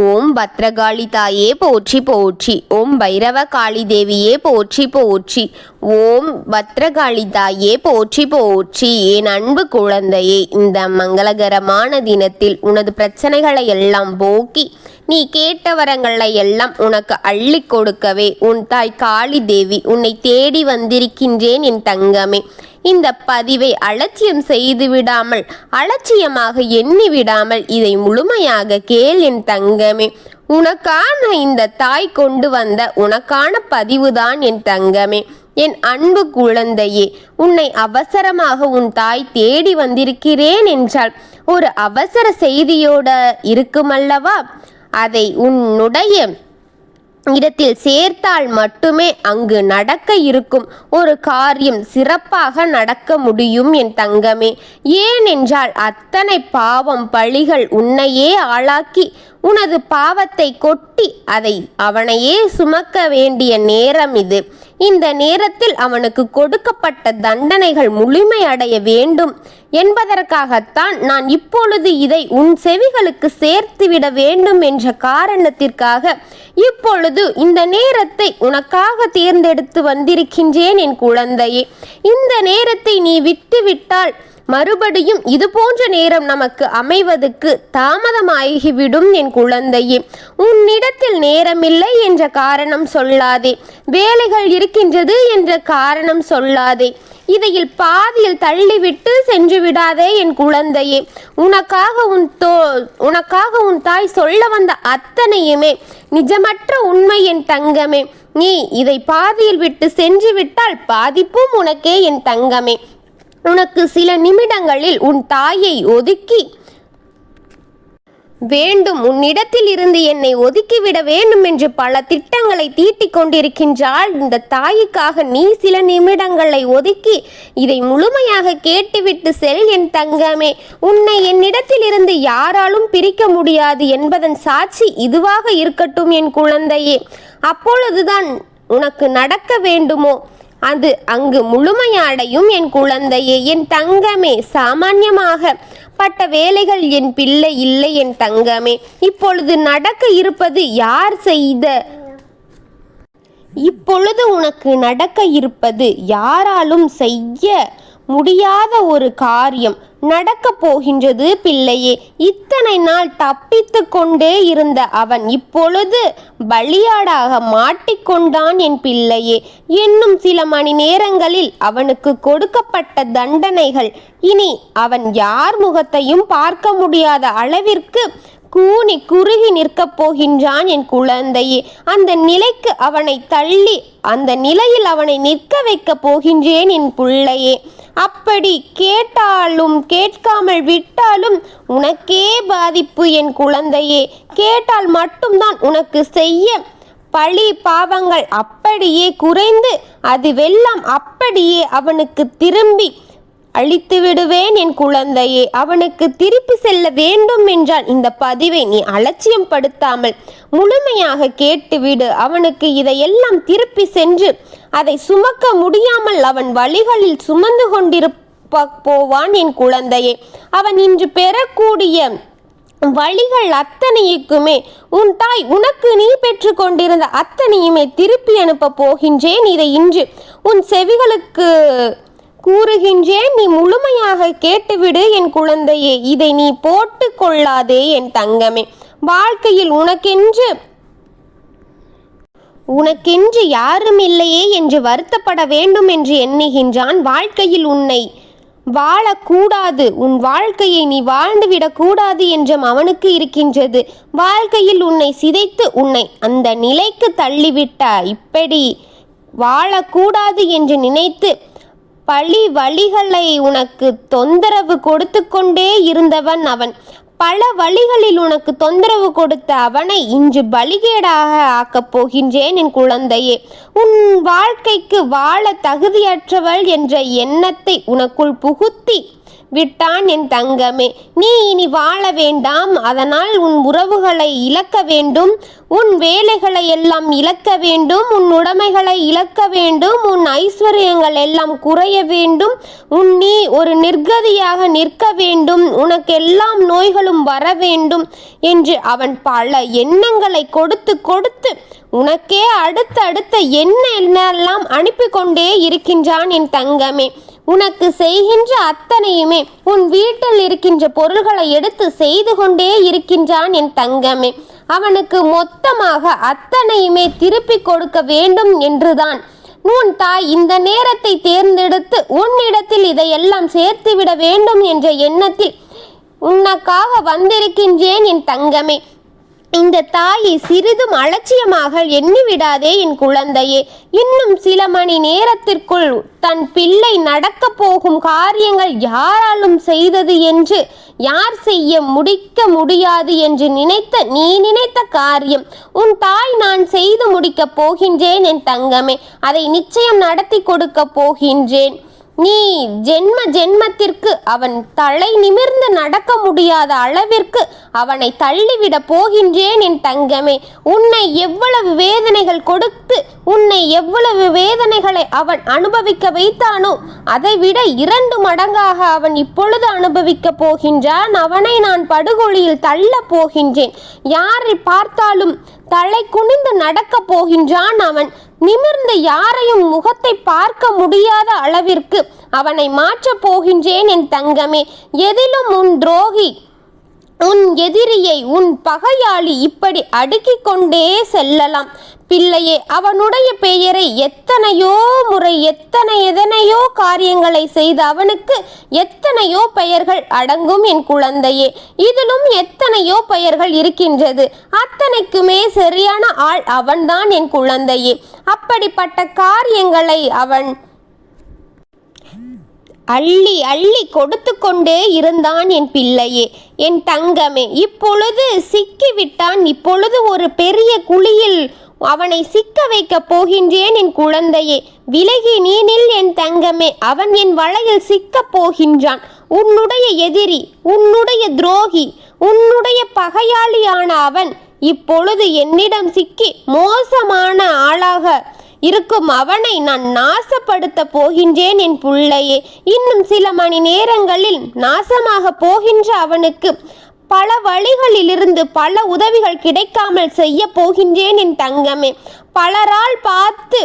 ஓம் பத்ரகாளி தாயே போற்றி போற்றி. ஓம் பைரவ காளி தேவியே போற்றி போற்றி. ஓம் பத்ரகாளி தாயே போற்றி போற்றி. என் அன்பு குழந்தையே இந்த மங்களகரமான தினத்தில் உனது பிரச்சனைகளை எல்லாம் போக்கி நீ கேட்ட வரங்களை எல்லாம் உனக்கு அள்ளி கொடுக்கவே உன் தாய் காளி தேவி உன்னை தேடி வந்திருக்கின்றேன் என் தங்கமே. இந்த பதிவை அலட்சியம் செய்து விடாமல் அலட்சியமாக எண்ணி விடாமல் இதை முழுமையாக கேள் என் தங்கமே. உனக்கான இந்த தாய் கொண்டு வந்த உனக்கான பதிவுதான் என் தங்கமே. என் அன்பு குழந்தையே உன்னை அவசரமாக உன் தாய் தேடி வந்திருக்கிறேன் என்றால் ஒரு அவசர செய்தியோட இருக்குமல்லவா? அதை உன்னுடைய இடத்தில் சேர்த்தால் மட்டுமே அங்கு நடக்க இருக்கும் ஒரு காரியம் சிறப்பாக நடக்க முடியும் என் தங்கமே. ஏனென்றால் அத்தனை பாவம் பழிகள் உன்னையே ஆளாக்கி உனது பாவத்தை கொட்டி அதை அவனையே சுமக்க வேண்டிய நேரம் இது. இந்த நேரத்தில் அவனுக்கு கொடுக்கப்பட்ட தண்டனைகள் முழுமையடைய வேண்டும். என்பதற்காகத்தான் நான் இப்பொழுது இதை உன் செவிகளுக்கு சேர்த்துவிட வேண்டும் என்ற காரணத்திற்காக இப்பொழுது இந்த நேரத்தை உனக்காக தேர்ந்தெடுத்து வந்திருக்கின்றேன் என் குழந்தையே. இந்த நேரத்தை நீ விட்டுவிட்டால் மறுபடியும் இது போன்ற நேரம் நமக்கு அமைவதற்கு தாமதமாகிவிடும் என் குழந்தையே. உன்னிடத்தில் நேரமில்லை என்ற காரணம் சொல்லாதே. வேலைகள் இருக்கின்றது என்ற காரணம் சொல்லாதே. இதையில் பாதியில் தள்ளிவிட்டு சென்று விடாதே என் குழந்தையே. உனக்காக உன் தோ உனக்காக உன் தாய் சொல்ல வந்த அத்தனையுமே நிஜமற்ற உண்மை என் தங்கமே. நீ இதை பாதியில் விட்டு சென்று விட்டால் பாதிப்பும் உனக்கே என் தங்கமே. உனக்கு சில நிமிடங்களில் உன் தாயை ஒதுக்கி வேண்டும் உன்னிடத்தில் இருந்து என்னை ஒதுக்கிவிட வேண்டும் என்று பல திட்டங்களை தீட்டிக் கொண்டிருக்கின்றாள். இந்த தாய்க்காக நீ சில நிமிடங்களை ஒதுக்கி இதை முழுமையாக கேட்டுவிட்டு செல் என் தங்கமே. உன்னை என்னிடத்தில் இருந்து யாராலும் பிரிக்க முடியாது என்பதன் சாட்சி இதுவாக இருக்கட்டும் என் குழந்தையே. அப்பொழுதுதான் உனக்கு நடக்க வேண்டுமோ? அது அங்கு முழுமையடையும் என் குழந்தையே. என் தங்கமே சாமான்யமாக பட்ட வேலைகள் என் பிள்ளை இல்லை என் தங்கமே. இப்பொழுது நடக்க இருப்பது யார் செய்த? இப்பொழுது உனக்கு நடக்க இருப்பது யாராலும் செய்ய முடியாத ஒரு காரியம். நடக்கப் போகின்றது பிள்ளையே. இத்தனை நாள் தப்பித்து கொண்டே இருந்த அவன் இப்பொழுது பலியாடாக மாட்டிக்கொண்டான் என் பிள்ளையே. இன்னும் சில மணி நேரங்களில் அவனுக்கு கொடுக்கப்பட்ட தண்டனைகள். இனி அவன் யார் முகத்தையும் பார்க்க முடியாத அளவிற்கு கூனி குறுகி நிற்கப் போகின்றான் என் குழந்தையே. அந்த நிலைக்கு அவனை தள்ளி அந்த நிலையில் அவனை நிற்க வைக்கப் போகின்றேன் என் பிள்ளையே. அப்படி கேட்டாலும் கேட்காமல் விட்டாலும் உனக்கே பாதிப்பு என் குழந்தையே. கேட்டால் மட்டும்தான் உனக்கு செய்ய பழி பாவங்கள் அப்படியே குறைந்து அதுவெல்லாம் அப்படியே அவனுக்கு திரும்பி அழித்து விடுவேன் என் குழந்தையே அவனுக்கு திருப்பி செல்ல வேண்டும் என்றால் இந்த பதிவை நீ அலட்சியம் படுத்தாமல் முழுமையாக கேட்டுவிடு. அவனுக்கு இதையெல்லாம் திருப்பி சென்று அதை சுமக்க முடியாமல் அவன் வழிகளில் சுமந்து கொண்டிருப்ப போவான் என் குழந்தையே. அவன் இன்று பெறக்கூடிய வழிகள் அத்தனைக்குமே உன் தாய் உனக்கு நீ பெற்று கொண்டிருந்த அத்தனையுமே திருப்பி அனுப்ப போகின்றேன். இதை இன்று உன் செவிகளுக்கு கூறுகின்றேன் நீ முழுமையாக கேட்டுவிடு என் குழந்தையே இதை நீ போட்டு கொள்ளாதே என் தங்கமே. வாழ்க்கையில் உனக்கென்று உனக்கென்று யாரும் இல்லையே என்று வருத்தப்பட வேண்டும் என்று எண்ணுகின்றான். வாழ்க்கையில் உன்னை வாழக்கூடாது உன் வாழ்க்கையை நீ வாழ்ந்துவிடக்கூடாது என்றும் அவனுக்கு இருக்கின்றது. வாழ்க்கையில் உன்னை சிதைத்து உன்னை அந்த நிலைக்கு தள்ளிவிட்ட இப்படி வாழக்கூடாது என்று நினைத்து பழி வழிகளை உனக்கு தொந்தரவு கொடுத்து கொண்டே இருந்தவன் அவன். பல வழிகளில் உனக்கு தொந்தரவு கொடுத்த அவனை இன்று பலிகேடாக ஆக்கப் போகின்றேன் என் குழந்தையே. உன் வாழ்க்கைக்கு வாழ தகுதியற்றவள் என்ற எண்ணத்தை உனக்குள் புகுத்தி விட்டான் என் தங்கமே. நீ இனி வாழ வேண்டாம். அதனால் உன் உறவுகளை இழக்க வேண்டும். உன் வேலைகளை எல்லாம் இழக்க வேண்டும். உன் உடைமைகளை இழக்க வேண்டும். உன் ஐஸ்வர்யங்கள் எல்லாம் குறைய வேண்டும். உன் நீ ஒரு நிர்கதியாக நிற்க வேண்டும். உனக்கு எல்லாம் நோய்களும் வர வேண்டும் என்று அவன் பல எண்ணங்களை கொடுத்து கொடுத்து உனக்கே அடுத்த அடுத்த என்ன என்னெல்லாம் அனுப்பி கொண்டே இருக்கின்றான் என் தங்கமே. உனக்கு செய்கின்ற அத்தனையுமே உன் வீட்டில் இருக்கின்ற பொருள்களை எடுத்து செய்து கொண்டே இருக்கின்றான் என் தங்கமே. அவனுக்கு மொத்தமாக அத்தனையுமே திருப்பி கொடுக்க வேண்டும் என்றுதான். உன் தாய் இந்த நேரத்தை தேர்ந்தெடுத்து உன்னிடத்தில் இதையெல்லாம் சேர்த்துவிட வேண்டும் என்ற எண்ணத்தில் உனக்காக வந்திருக்கின்றேன் என் தங்கமே. இந்த தாயை சிறிதும் அலட்சியமாக எண்ணிவிடாதே என் குழந்தையே. இன்னும் சில மணி நேரத்திற்குள் தன் பிள்ளை நடக்கப் போகும் காரியங்கள் யாராலும் செய்தது என்று யார் செய்ய முடிக்க முடியாது என்று நினைத்த நீ நினைத்த காரியம் உன் தாய் நான் செய்து முடிக்கப் போகின்றேன் என் தங்கமே. அதை நிச்சயம் நடத்தி கொடுக்கப் போகின்றேன். நீ ஜென்ம ஜென்மத்திற்கு அவன் தலை நிமிர்ந்து நடக்க முடியாத அளவிற்கு அவனை தள்ளிவிட போகின்றேன் என் தங்கமே. உன்னை எவ்வளவு வேதனைகள் கொடுத்து உன்னை எவ்வளவு வேதனைகளை அவன் அனுபவிக்க வைத்தானோ அதைவிட இரண்டு மடங்காக அவன் இப்பொழுது அனுபவிக்க போகின்றான். அவனை நான் படுகொலியில் தள்ளப் போகின்றேன். யாரை பார்த்தாலும் தலை குனிந்து நடக்கப் போகின்றான் அவன். நிமிர்ந்த யாரையும் முகத்தை பார்க்க முடியாத அளவிற்கு அவனை மாற்றப் போகின்றேன் என் தங்கமே. எதிலும் உன் துரோகி உன் எதிரியை உன் பகையாளி இப்படி அடுக்கிக் கொண்டே செல்லலாம். பிள்ளையே அவனுடைய பெயரை எத்தனையோ முறை எத்தனை எதனையோ காரியங்களை செய்த அவனுக்கு எத் எத்தனையோ பெயர்கள் அடங்கும் என் குழந்தையே. இதிலும் எத்தனையோ பெயர்கள் இருக்கின்றது. அத்தனைக்குமே சரியான ஆள் அவன்தான் என் குழந்தையே. அப்படிப்பட்ட காரியங்களை அவன் அள்ளி அள்ளி கொடுத்து கொண்டே இருந்தான் என் பிள்ளையே. என் தங்கமே இப்பொழுது சிக்கிவிட்டான். இப்பொழுது ஒரு பெரிய குழியில் அவனை சிக்க வைக்கப் போகின்றேன் என் குழந்தையே. விலகி நீ நில் என் தங்கமே. அவன் என் வலையில் சிக்கப் போகின்றான். உன்னுடைய எதிரி உன்னுடைய துரோகி உன்னுடைய பகையாளியான அவன் இப்பொழுது என்னிடம் சிக்கி மோசமான ஆளாக இருக்கும் அவனை நான் நாசப்படுத்த போகின்றேன் என் புள்ளையே. இன்னும் சில மணி நேரங்களில் நாசமாக போகின்ற அவனுக்கு பல வழிகளிலிருந்து பல உதவிகள் கிடைக்காமல் செய்ய போகின்றேன் என் தங்கமே. பலரால் பார்த்து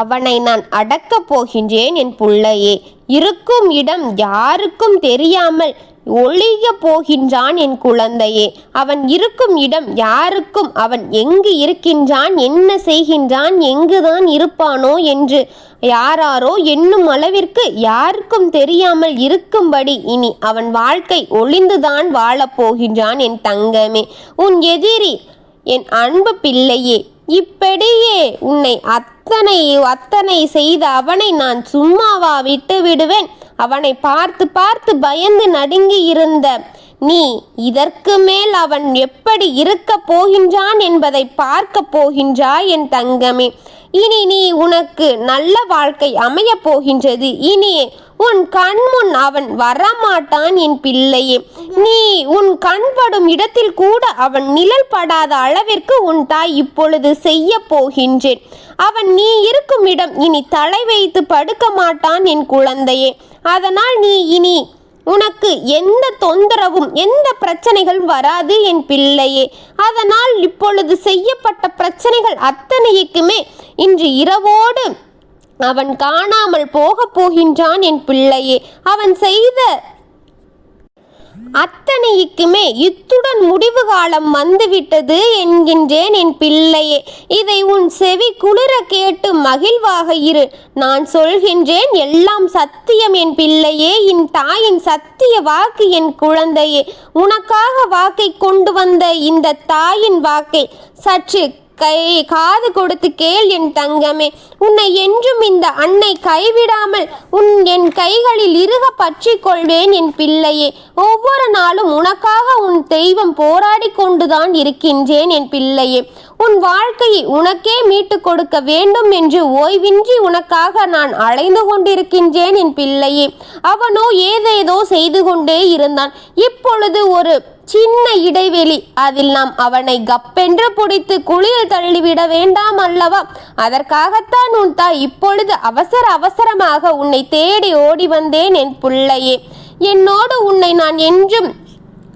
அவனை நான் அடக்கப் போகின்றேன் என் புள்ளையே. இருக்கும் இடம் யாருக்கும் தெரியாமல் ஒழிய போகின்றான் என் குழந்தையே. அவன் இருக்கும் இடம் யாருக்கும் அவன் எங்கு இருக்கின்றான் என்ன செய்கின்றான் எங்குதான் இருப்பானோ என்று யாராரோ என்னும் அளவிற்கு யாருக்கும் தெரியாமல் இருக்கும்படி இனி அவன் வாழ்க்கை ஒளிந்துதான் வாழப்போகின்றான் என் தங்கமே. உன் எதிரி என் அன்பு பிள்ளையே இப்படியே உன்னை அத்தனை அத்தனை செய்த அவனை நான் சும்மாவா விட்டு விடுவேன்? அவனை பார்த்து பார்த்து பயந்து நடுங்கி இருந்த நீ இதற்கு மேல் அவன் எப்படி இருக்கப் போகின்றான் என்பதை பார்க்க போகின்றாய் என் தங்கமே. இனி நீ உனக்கு நல்ல வாழ்க்கை அமையப் போகின்றது. இனி உன் கண்முன் அவன் வரமாட்டான் என் பிள்ளையே. நீ உன் கண்படும் இடத்தில் கூட அவன் நிழல் படாத அளவிற்கு உன் தாய் இப்பொழுது செய்ய போகின்றேன். அவன் நீ இருக்கும் இடம் இனி தலை வைத்து படுக்க மாட்டான் என் குழந்தையே. அதனால் நீ இனி உனக்கு எந்த தொந்தரவும் எந்த பிரச்சனைகள் வராது என் பிள்ளையே. அதனால் இப்பொழுது செய்யப்பட்ட பிரச்சனைகள் அத்தனைக்குமே இன்று இரவோடு அவன் காணாமல் போகப் போகின்றான் என் பிள்ளையே. அவன் செய்த அத்தனைக்குமே இத்துடன் முடிவு காலம் வந்துவிட்டது என்கின்றேன் என் பிள்ளையே. இதை உன் செவி குளிர கேட்டு மகிழ்வாக இரு. நான் சொல்கின்றேன் எல்லாம் சத்தியம் என் பிள்ளையே. என் தாயின் சத்திய வாக்கு என் குழந்தையே. உனக்காக வாக்கை கொண்டு வந்த இந்த தாயின் வாக்கை சற்று கை காது கொடுத்து கேள் என் தங்கமே. உன்னை என்றும் இந்த அன்னை கைவிடாமல் உன் என் கைகளில் இருக பற்றி கொள்வேன் என் பிள்ளையே. ஒவ்வொரு நாளும் உனக்காக உன் தெய்வம் போராடி கொண்டுதான் இருக்கின்றேன் என் பிள்ளையே. உன் வாழ்க்கையை உனக்கே மீட்டுக் கொடுக்க வேண்டும் என்று ஓய்வின்றி உனக்காக நான் அலைந்து கொண்டிருக்கின்றேன் என் பிள்ளையே. அவனோ ஏதேதோ செய்து கொண்டே இருந்தான். இப்பொழுது ஒரு சின்ன இடைவெளி. அதில் நாம் அவனை கப்பென்று பிடித்து குளியில் தள்ளிவிட வேண்டாம் அல்லவா? அதற்காகத்தான் உன் தாய் இப்பொழுது அவசர அவசரமாக உன்னை தேடி ஓடி வந்தேன் என் பிள்ளையே. என்னோடு உன்னை நான் என்றும்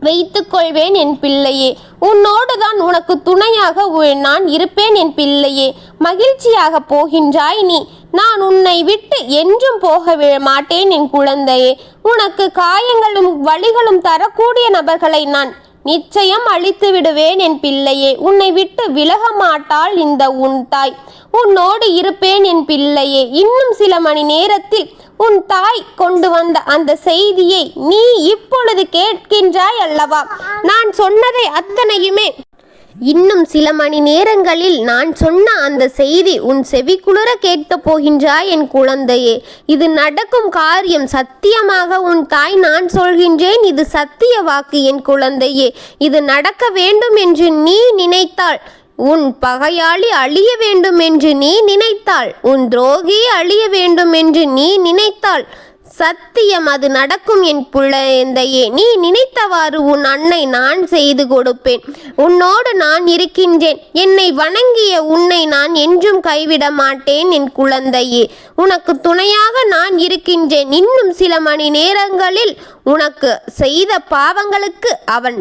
வைத்துக் கொள்வேன் என் பிள்ளையே. உன்னோடு தான் உனக்கு துணையாக உ- நான் இருப்பேன் என் பிள்ளையே. மகிழ்ச்சியாக போகின்றாய் நீ. நான் உன்னை விட்டு என்றும் போக மாட்டேன் என் குழந்தையே. உனக்கு காயங்களும் வழிகளும் தரக்கூடிய நபர்களை நான் நிச்சயம் அழித்து விடுவேன் என் பிள்ளையே. உன்னை விட்டு விலக மாட்டாள் இந்த உன் தாய். உன்னோடு இருப்பேன் என் பிள்ளையே. இன்னும் சில மணி நேரத்தில் உன் தாய் கொண்டு வந்த அந்த செய்தியை நீ இப்பொழுது கேட்கின்றாய் அல்லவா? நான் சொன்னதை அத்தனையுமே இன்னும் சில மணி நேரங்களில் நான் சொன்ன அந்த செய்தி உன் செவிக்குளிர கேட்கப் போகின்றாய் என் குழந்தையே. இது நடக்கும் காரியம் சத்தியமாக உன் தாய் நான் சொல்கின்றேன். இது சத்திய வாக்கு என் குழந்தையே. இது நடக்க வேண்டும் என்று நீ நினைத்தாள் உன் பகையாளி அழிய வேண்டும் என்று நீ நினைத்தாள் உன் துரோகி அழிய வேண்டும் என்று நீ நினைத்தாள் சத்தியம் அது நடக்கும் என் குழந்தையே நீ நினைத்தவாறு உன் அன்னை நான் செய்து கொடுப்பேன். உன்னோடு நான் இருக்கின்றேன். என்னை வணங்கிய உன்னை நான் என்றும் கைவிட மாட்டேன் என் குழந்தையே. உனக்கு துணையாக நான் இருக்கின்றேன். இன்னும் சில மணி நேரங்களில் உனக்கு செய்த பாவங்களுக்கு அவன்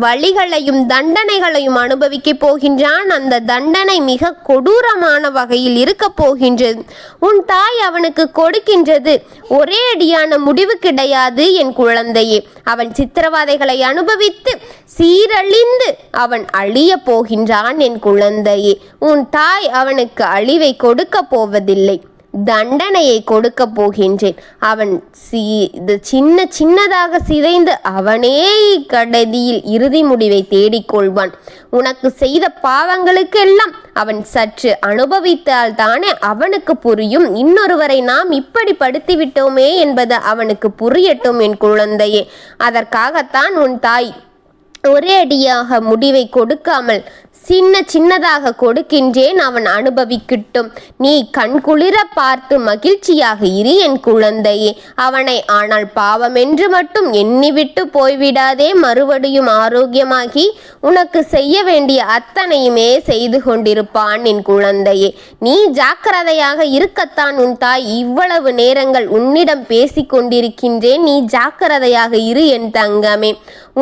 வழிகளையும் தண்டனைகளையும் அனுபவிக்கப் போகின்றான். அந்த தண்டனை மிக கொடூரமான வகையில் இருக்கப் போகின்றது. உன் தாய் அவனுக்கு கொடுக்கின்றது. ஒரே அடியான முடிவு கிடையாது என் குழந்தையே. அவன் சித்திரவாதைகளை அனுபவித்து சீரழிந்து அவன் அழியப் போகின்றான் என் குழந்தையே. உன் தாய் அவனுக்கு அழிவை கொடுக்கப் போவதில்லை. தண்டனையை கொடுக்க போகின்றேன். அவன் சி இது சின்ன சின்னதாக சிதைந்து அவனே கடைதியில் இறுதி முடிவை தேடிக்கொள்வான். உனக்கு செய்த பாவங்களுக்கெல்லாம் அவன் சற்று அனுபவித்தால் தானே அவனுக்கு புரியும். இன்னொருவரை நாம் இப்படி படுத்திவிட்டோமே என்பது அவனுக்கு புரியட்டும் என் குழந்தையே. அதற்காகத்தான் உன் தாய் ஒரே அடியாக முடிவை கொடுக்காமல் சின்ன சின்னதாக கொடுக்கின்றேன் அவன் அனுபவிக்கட்டும். நீ கண்குளிர பார்த்து மகிழ்ச்சியாக இரு என் குழந்தையே. அவனை ஆனால் பாவமென்று மட்டும் எண்ணிவிட்டு போய்விடாதே. மறுபடியும் ஆரோக்கியமாகி உனக்கு செய்ய வேண்டிய அத்தனையுமே செய்து கொண்டிருப்பான் என் குழந்தையே. நீ ஜாக்கிரதையாக இருக்கத்தான் உன் தாய். இவ்வளவு நேரங்கள் உன்னிடம் பேசிக் கொண்டிருக்கின்றேன் நீ ஜாக்கிரதையாக இரு என் தங்கமே.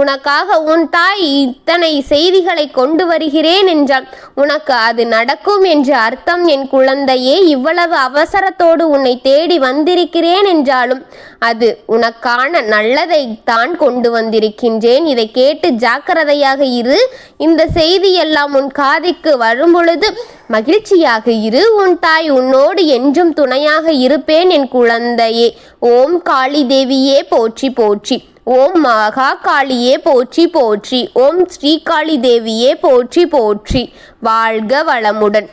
உனக்காக உன் தாய் இத்தனை செய்திகளை கொண்டு வருகிறேன் என்றால் உனக்கு அது நடக்கும் என்று அர்த்தம். என் குழந்தையே இவ்வளவு அவசரத்தோடு உன்னை தேடி வந்திருக்கிறேன் என்றாலும் அது உனக்கான நல்லதை தான் கொண்டு வந்திருக்கின்றேன். இதை கேட்டு ஜாக்கிரதையாக இரு. இந்த செய்தி எல்லாம் உன் காதிக்கு வரும் பொழுது மகிழ்ச்சியாக இரு. உன் தாய் உன்னோடு என்றும் துணையாக இருப்பேன் என் குழந்தையே. ஓம் காளி தேவியே போற்றி போற்றி. ஓம் மகா காளியே போற்றி போற்றி ஓம் ஸ்ரீகாளி தேவியே போற்றி போற்றி வாழ்க வளமுடன்.